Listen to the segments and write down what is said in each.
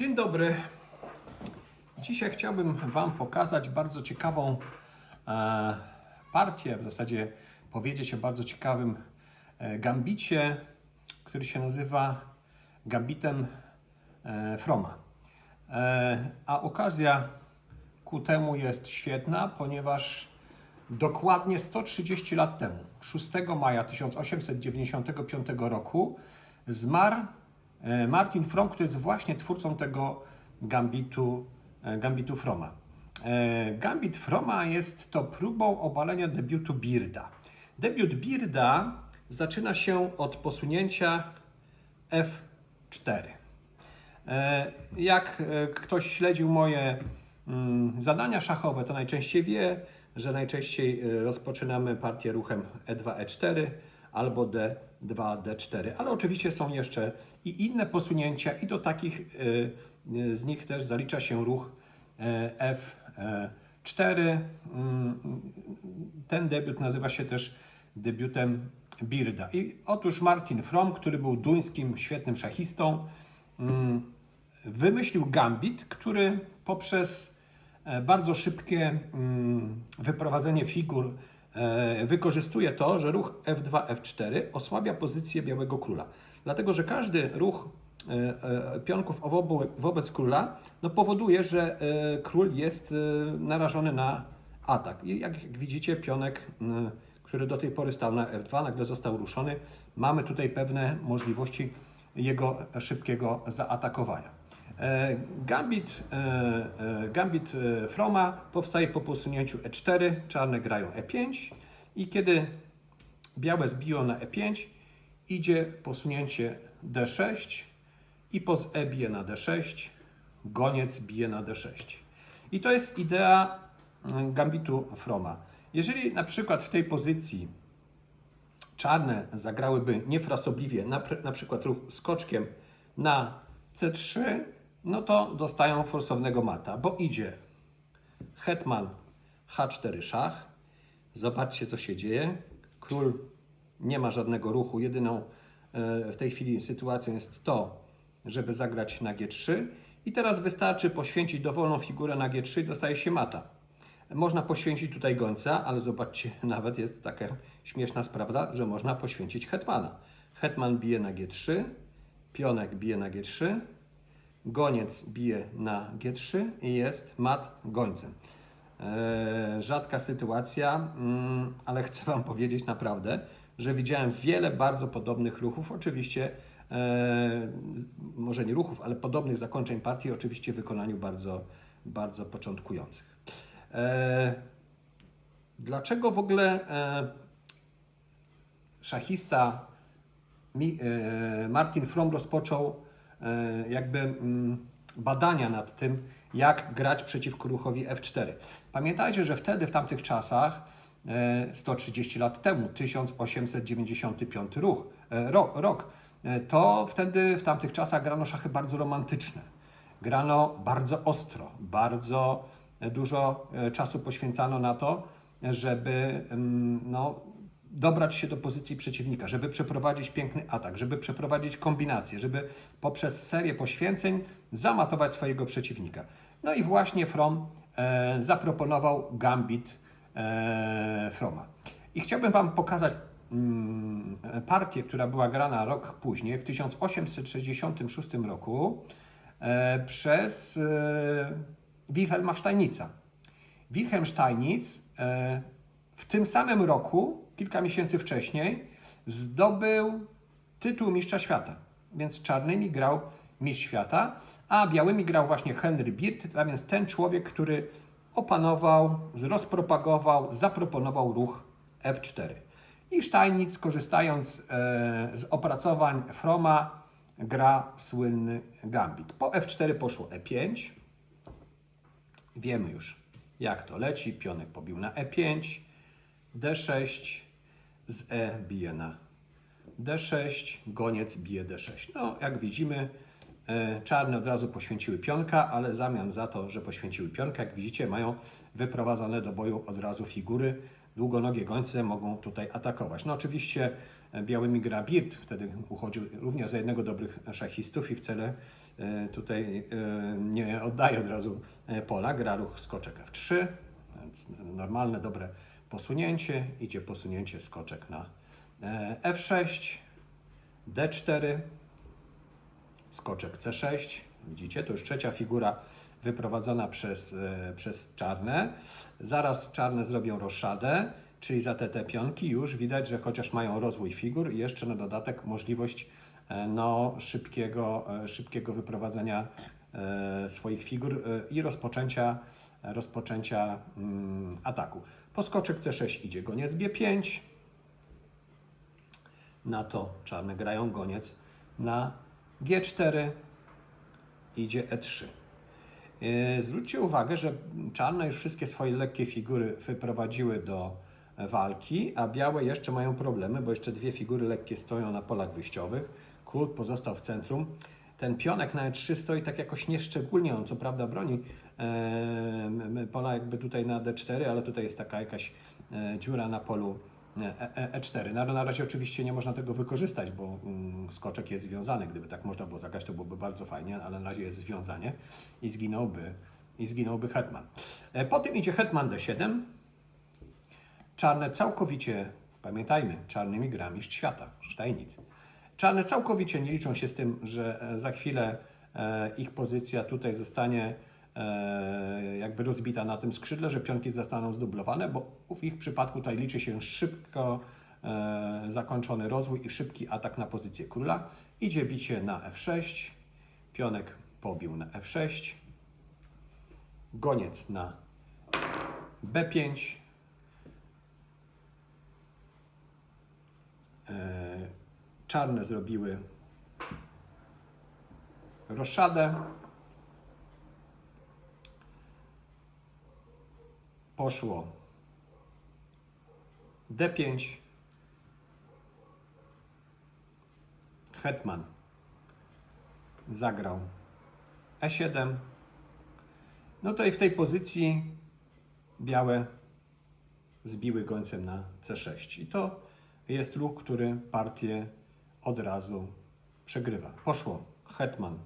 Dzień dobry. Dzisiaj chciałbym Wam pokazać bardzo ciekawą e, partię, w zasadzie powiedzieć o bardzo ciekawym e, gambicie, który się nazywa gambitem e, Froma. A okazja ku temu jest świetna, ponieważ dokładnie 130 lat temu, 6 maja 1895 roku, zmarł Martin Fromm, który jest właśnie twórcą tego gambitu, e, gambitu Froma. E, Gambit Froma jest to próbą obalenia debiutu Birda. Debiut Birda zaczyna się od posunięcia F4. E, Jak e, ktoś śledził moje mm, zadania szachowe, to najczęściej wie, że najczęściej e, rozpoczynamy partię ruchem E E2, E4 albo D2, D4, ale oczywiście są jeszcze i inne posunięcia i do takich e, e, z nich też zalicza się ruch e, F4. Mm, Ten debiut nazywa się też debiutem Birda. I otóż Martin Fromm, który był duńskim świetnym szachistą, mm, wymyślił gambit, który poprzez e, bardzo szybkie mm, wyprowadzenie figur e, wykorzystuje to, że ruch F2, F4 osłabia pozycję białego króla. Dlatego, że każdy ruch e, e, pionków wobec króla no, powoduje, że e, król jest e, narażony na atak. I jak widzicie, pionek, który do tej pory stał na F2, nagle został ruszony. Mamy tutaj pewne możliwości jego szybkiego zaatakowania. E, Gambit, e, e, gambit Froma powstaje po posunięciu E4, czarne grają E5 i kiedy białe zbiją na E5, idzie posunięcie D6 i poz E bije na D6, goniec bije na D6. I to jest idea mm, gambitu Froma. Jeżeli na przykład w tej pozycji czarne zagrałyby niefrasobliwie, na, na przykład ruch skoczkiem na C3, no to dostają forsownego mata, bo idzie hetman H4 szach. Zobaczcie, co się dzieje. Król nie ma żadnego ruchu. Jedyną e, w tej chwili sytuacją jest to, żeby zagrać na G3. I teraz wystarczy poświęcić dowolną figurę na G3 i dostaje się mata. Można poświęcić tutaj gońca, ale zobaczcie, nawet jest taka śmieszna sprawa, że można poświęcić hetmana. Hetman bije na G3, pionek bije na G3, goniec bije na G3 i jest mat gońcem. Eee, rzadka sytuacja, mm, ale chcę Wam powiedzieć naprawdę, że widziałem wiele bardzo podobnych ruchów. Oczywiście, e, może nie ruchów, ale podobnych zakończeń partii, oczywiście w wykonaniu bardzo, bardzo początkujących. E, dlaczego w ogóle e, szachista e, Martin Fromm rozpoczął e, jakby mm, badania nad tym, jak grać przeciwko ruchowi F4. Pamiętajcie, że wtedy, w tamtych czasach, e, 130 lat temu, 1895 ruch, e, rok, rok, e, to wtedy, w tamtych czasach grano szachy bardzo romantyczne. Grano bardzo ostro, bardzo dużo e, czasu poświęcano na to, żeby mm, no, dobrać się do pozycji przeciwnika, żeby przeprowadzić piękny atak, żeby przeprowadzić kombinację, żeby poprzez serię poświęceń zamatować swojego przeciwnika. No i właśnie From e, zaproponował gambit e, Froma. I chciałbym Wam pokazać mm, partię, która była grana rok później, w 1866 roku, e, przez e, Wilhelma Steinica. Wilhelm Steinitz e, w tym samym roku, kilka miesięcy wcześniej, zdobył tytuł mistrza świata. Więc czarnymi grał mistrz świata, a białymi grał właśnie Henry Bird, a więc ten człowiek, który opanował, rozpropagował, zaproponował ruch F4. I Steinitz, korzystając e, z opracowań Froma, gra słynny gambit. Po F4 poszło E5, Wiemy już, jak to leci. Pionek pobił na E5, D6, z E bije na D6, goniec bije D6. No, jak widzimy, E, Czarne od razu poświęciły pionka, ale zamian za to, że poświęciły pionka, jak widzicie, mają wyprowadzone do boju od razu figury. Długonogie gońce mogą tutaj atakować. No oczywiście e, białymi gra Birt, wtedy uchodził również za jednego dobrych szachistów i wcale e, tutaj nie oddaje od razu pola. Gra ruch skoczek F3, więc normalne, dobre posunięcie. Idzie posunięcie skoczek na e, F6, D4, skoczek C6. Widzicie, to już trzecia figura wyprowadzona przez, e, przez czarne. Zaraz czarne zrobią roszadę, czyli za te, te pionki już widać, że chociaż mają rozwój figur i jeszcze na dodatek możliwość e, no, szybkiego, szybkiego wyprowadzenia swoich figur i rozpoczęcia, rozpoczęcia mm, ataku. Po skoczek C6 idzie goniec G5. Na to czarne grają goniec na G4 idzie E3. Yy, Zwróćcie uwagę, że czarne już wszystkie swoje lekkie figury wyprowadziły do walki, a białe jeszcze mają problemy, bo jeszcze dwie figury lekkie stoją na polach wyjściowych. Król pozostał w centrum. Ten pionek na E3 stoi tak jakoś nieszczególnie, on co prawda broni e, pola jakby tutaj na D4, ale tutaj jest taka jakaś e, dziura na polu E- E- E4. Na, razie oczywiście nie można tego wykorzystać, bo mm, skoczek jest związany. Gdyby tak można było zagrać, to byłoby bardzo fajnie, ale na razie jest związanie i zginąłby, i zginąłby hetman. Po tym idzie hetman D7. Czarne całkowicie, pamiętajmy, czarnymi gra mistrz świata, tajnicy. Czarne całkowicie nie liczą się z tym, że za chwilę ich pozycja tutaj zostanie jakby rozbita na tym skrzydle, że pionki zostaną zdublowane, bo w ich przypadku tutaj liczy się szybko e, zakończony rozwój i szybki atak na pozycję króla. Idzie bicie na F6, pionek pobił na F6, goniec na B5, e, czarne zrobiły roszadę. Poszło D5, Hetman zagrał E7. No to i w tej pozycji białe zbiły gońcem na C6. I to jest ruch, który partię od razu przegrywa. Poszło Hetman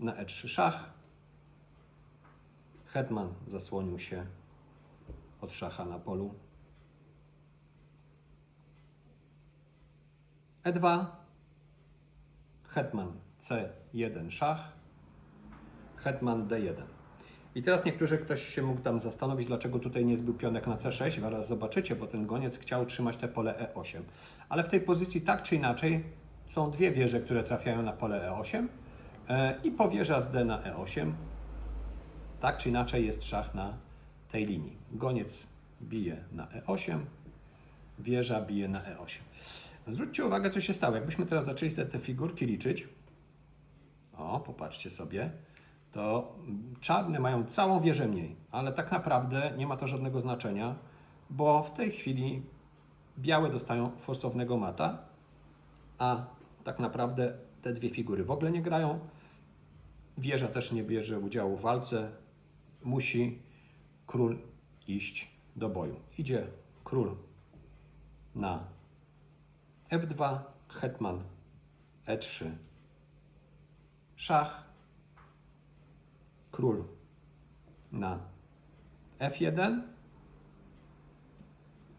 na E3 szach. Hetman zasłonił się od szacha na polu. E2. Hetman C1 szach. Hetman D1. I teraz niektórzy ktoś się mógł tam zastanowić, dlaczego tutaj nie zbył pionek na C6. Zaraz zobaczycie, bo ten goniec chciał trzymać te pole E8. Ale w tej pozycji tak czy inaczej są dwie wieże, które trafiają na pole E8 e, i powierza z D na E8. Tak czy inaczej jest szach na tej linii. Goniec bije na E8, wieża bije na E8. Zwróćcie uwagę, co się stało. Jakbyśmy teraz zaczęli te, te figurki liczyć, o, popatrzcie sobie, to czarne mają całą wieżę mniej, ale tak naprawdę nie ma to żadnego znaczenia, bo w tej chwili białe dostają forsownego mata, a tak naprawdę te dwie figury w ogóle nie grają. Wieża też nie bierze udziału w walce. Musi król iść do boju. Idzie król na F2, hetman E3, szach, król na F1.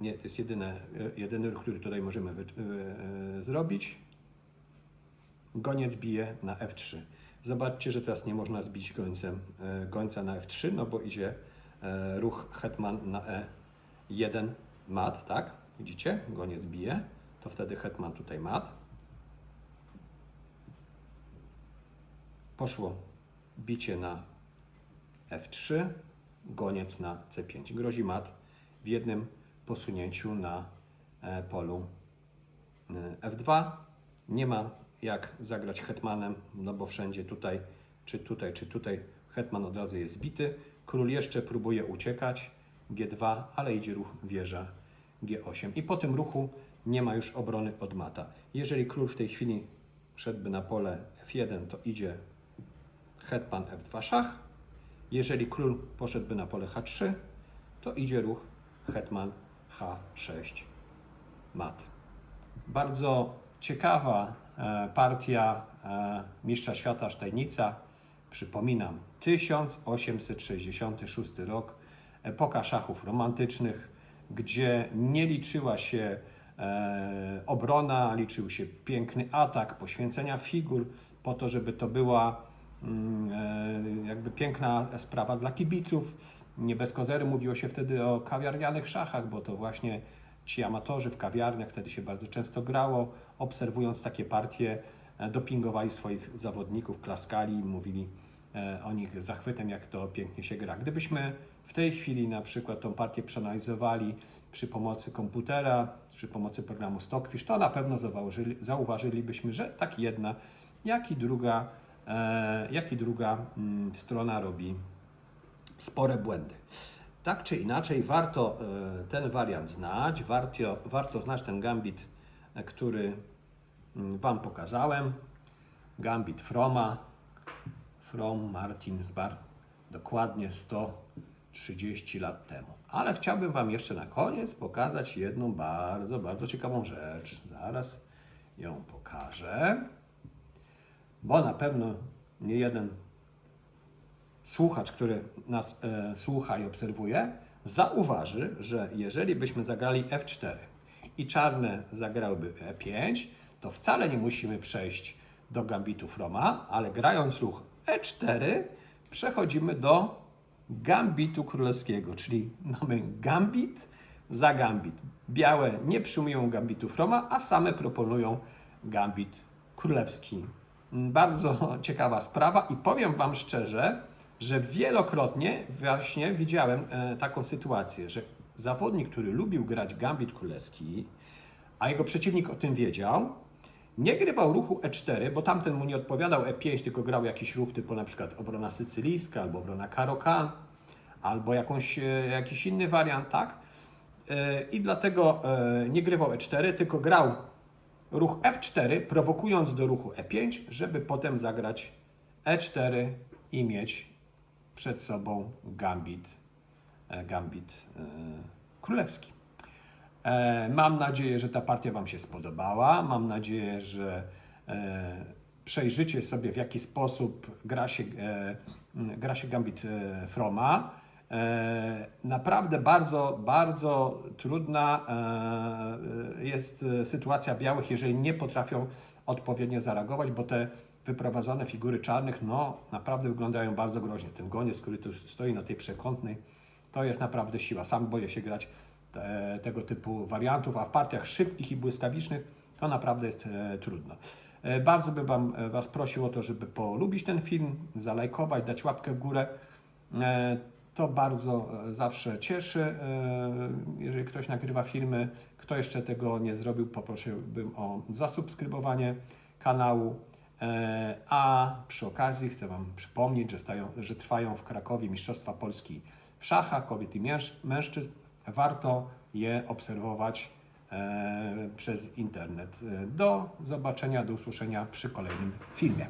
Nie, to jest jedyne, jedyny ruch, który tutaj możemy wy, y, zrobić. Goniec bije na F3. Zobaczcie, że teraz nie można zbić gońcem, gońca na F3, no bo idzie y, ruch hetman na E1 mat, tak? Widzicie? Goniec bije. To wtedy hetman tutaj mat. Poszło bicie na F3, goniec na C5. Grozi mat w jednym posunięciu na e, polu e, F2. Nie ma jak zagrać hetmanem, no bo wszędzie tutaj, czy tutaj, czy tutaj, hetman od razu jest zbity. Król jeszcze próbuje uciekać, G2, ale idzie ruch wieża G8. I po tym ruchu nie ma już obrony od mata. Jeżeli król w tej chwili szedłby na pole F1, to idzie hetman F2 szach. Jeżeli król poszedłby na pole H3, to idzie ruch hetman H6 mat. Bardzo ciekawa partia e, mistrza świata Sztajnica. Przypominam, 1866 rok, epoka szachów romantycznych, gdzie nie liczyła się e, obrona, liczył się piękny atak, poświęcenia figur, po to, żeby to była mm, e, jakby piękna sprawa dla kibiców. Nie bez kozery mówiło się wtedy o kawiarnianych szachach, bo to właśnie ci amatorzy w kawiarniach wtedy się bardzo często grało. Obserwując takie partie, e, dopingowali swoich zawodników, klaskali i mówili e, o nich zachwytem, jak to pięknie się gra. Gdybyśmy w tej chwili na przykład tą partię przeanalizowali przy pomocy komputera, przy pomocy programu Stockfish, to na pewno zauważyli, zauważylibyśmy, że tak jedna, jak i druga, e, jak i druga mm, strona robi spore błędy. Tak czy inaczej, warto e, ten wariant znać, warto, warto znać ten gambit, e, który mm, Wam pokazałem. Gambit Froma, From Martin Zbar, dokładnie 130 lat temu. Ale chciałbym Wam jeszcze na koniec pokazać jedną bardzo, bardzo ciekawą rzecz. Zaraz ją pokażę, bo na pewno nie jeden słuchacz, który nas e, słucha i obserwuje, zauważy, że jeżeli byśmy zagrali F4 i czarne zagrałyby E5, to wcale nie musimy przejść do gambitu Froma, ale grając ruch E4 przechodzimy do gambitu królewskiego, czyli mamy gambit za gambit. Białe nie przyjmują gambitu Froma, a same proponują gambit królewski. Bardzo ciekawa sprawa i powiem Wam szczerze, że wielokrotnie właśnie widziałem e, taką sytuację, że zawodnik, który lubił grać gambit królewski, a jego przeciwnik o tym wiedział, nie grywał ruchu E4, bo tamten mu nie odpowiadał E5, tylko grał jakiś ruch typu na przykład obrona sycylijska, albo obrona Karokan, albo jakąś, e, jakiś inny wariant, tak? E, I dlatego nie grywał E4, tylko grał ruch F4, prowokując do ruchu E5, żeby potem zagrać E4 i mieć przed sobą gambit, e, gambit e, królewski. E, Mam nadzieję, że ta partia Wam się spodobała. Mam nadzieję, że przejrzycie sobie, w jaki sposób gra się, gra się gambit Froma. Naprawdę bardzo, bardzo trudna jest sytuacja białych, jeżeli nie potrafią odpowiednio zareagować, bo te wyprowadzone figury czarnych, no naprawdę wyglądają bardzo groźnie. Ten goniec, który tu stoi na tej przekątnej, to jest naprawdę siła. Sam boję się grać te, tego typu wariantów, a w partiach szybkich i błyskawicznych to naprawdę jest e, trudno. E, bardzo bym wam, e, Was prosił o to, żeby polubić ten film, zalajkować, dać łapkę w górę. E, to bardzo e, zawsze cieszy, e, jeżeli ktoś nagrywa filmy. Kto jeszcze tego nie zrobił, poprosiłbym o zasubskrybowanie kanału. E, A przy okazji chcę Wam przypomnieć, że, stają, że trwają w Krakowie Mistrzostwa Polski w szachach kobiet i męż- mężczyzn. Warto je obserwować przez internet. Do zobaczenia, do usłyszenia przy kolejnym filmie.